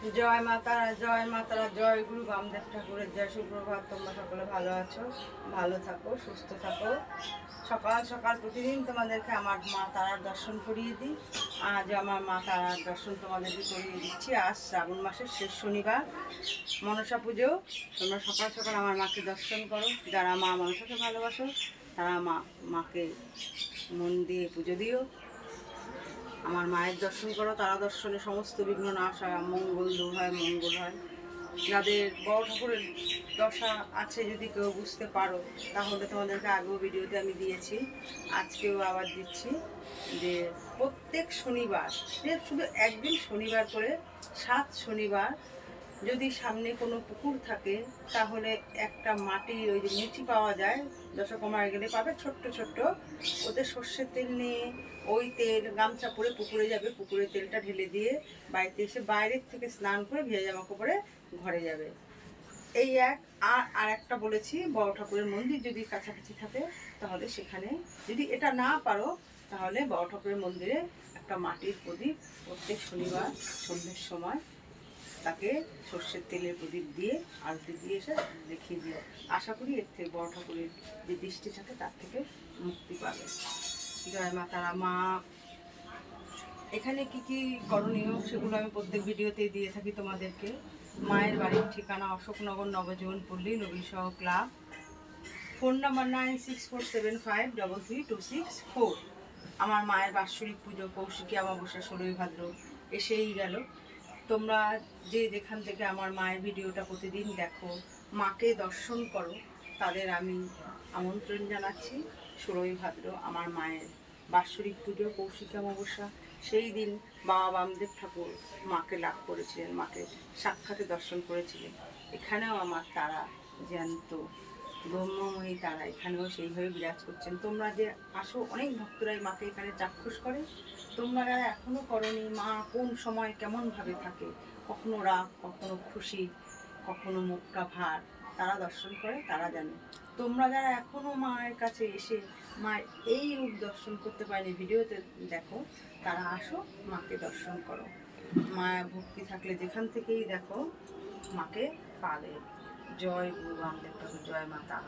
জয় মাতারা জয় মাতারা জয় গুরু বামদেব ঠাকুরের জয়। সুপ্রভাত, তোমরা সকলে ভালো আছো? ভালো থাকো, সুস্থ থাকো। সকাল সকাল প্রতিদিন তোমাদেরকে আমার মা তারার দর্শন করিয়ে দিই। আজ আমার মা তারার দর্শন তোমাদেরকে করিয়ে দিচ্ছি। আজ শ্রাবণ মাসের শেষ শনিবার, মনসা পুজো। তোমরা সকাল সকাল আমার মাকে দর্শন করো। যারা মা মনসাকে ভালোবাসো, তারা মা, মাকে মন দিয়ে পুজো দিও। আমার মায়ের দর্শন করো, তারা দর্শনে সমস্ত বিঘ্ন নাশ হয়, মঙ্গল দূর হয়, মঙ্গল হয়। যাদের বড় ঠাকুরের দশা আছে, যদি কেউ বুঝতে পারো, তাহলে তোমাদেরকে আগেও ভিডিওতে আমি দিয়েছি, আজকেও আবার দিচ্ছি যে প্রত্যেক শনিবার, যে শুধু একদিন শনিবার করে, সাত শনিবার যদি সামনে কোনো পুকুর থাকে, তাহলে একটা মাটির ওই যে মুচি পাওয়া যায় দশকমায় গেলে পাবে ছোট্ট ছোট্ট। ওতে সর্ষের তেল নিয়ে ওই তেল গামছা পরে পুকুরে যাবে, পুকুরে তেলটা ঢেলে দিয়ে বাড়িতে এসে বাইরের থেকে স্নান করে ভেজা জামা কাপড়ে ঘরে যাবে। এই এক, আর আর একটা বলেছি, বড় ঠাকুরের মন্দির যদি কাছাকাছি থাকে, তাহলে সেখানে যদি এটা না পারো, তাহলে বড় ঠাকুরের মন্দিরে একটা মাটির প্রদীপ প্রত্যেক শনিবার সন্ধ্যের সময় তাকে সর্ষের তেলের প্রদীপ দিয়ে আরতি দিয়ে এসে দেখিয়ে দিও। আশা করি এর থেকে বড় ঠাকুরের যে দৃষ্টি থাকে তার থেকে মুক্তি পাবে। জয় মা তারা মা, এখানে কি কি করণীয় সেগুলো আমি প্রত্যেক ভিডিওতে দিয়ে থাকি তোমাদেরকে। মায়ের বাড়ির ঠিকানা অশোকনগর, নবজীবন পল্লী নবীন সহ club. Phone number nine six four seven five double three two six four. আমার মায়ের বাৎসরিক পুজো, কৌশিকী, অমাবস্যা, ষোলোই ভাদ্র, এসেই গেল। তোমরা যে যেখান থেকে আমার মায়ের ভিডিওটা প্রতিদিন দেখো, মাকে দর্শন করো, তাদের আমি আমন্ত্রণ জানাচ্ছি। ষোলোই ভাদ্র, আমার মায়ের বাৎসরিক পুজো, কৌশিকী অমাবস্যা, সেই দিন বাবা বামদেব ঠাকুর মাকে লাভ করেছিলেন, মাকে সাক্ষাতে দর্শন করেছিলেন। এখানেও আমার তারা জ্যান্ত ব্রহ্মময়ী তারা এখানেও সেইভাবে বিরাজ করছেন। তোমরা যে আসো, অনেক ভক্তরাই মাকে এখানে চাক্ষুষ করে তোমরা যারা এখনও করনি, মা কোন সময় কেমনভাবে থাকে? কখনো রাগ, কখনো খুশি, কখনো মুখটা ভার তারা দর্শন করে, তারা জানে। তোমরা যারা এখনও মায়ের কাছে এসে মায়ের এই রূপ দর্শন করতে পারেনি, ভিডিওতে দেখো, তারা আসো, মাকে দর্শন করো। মায়ের ভক্তি থাকলে যেখান থেকেই দেখো, মাকে পাবে। জয় গুরু রামদেব ঠাকুর জয় মা তারা।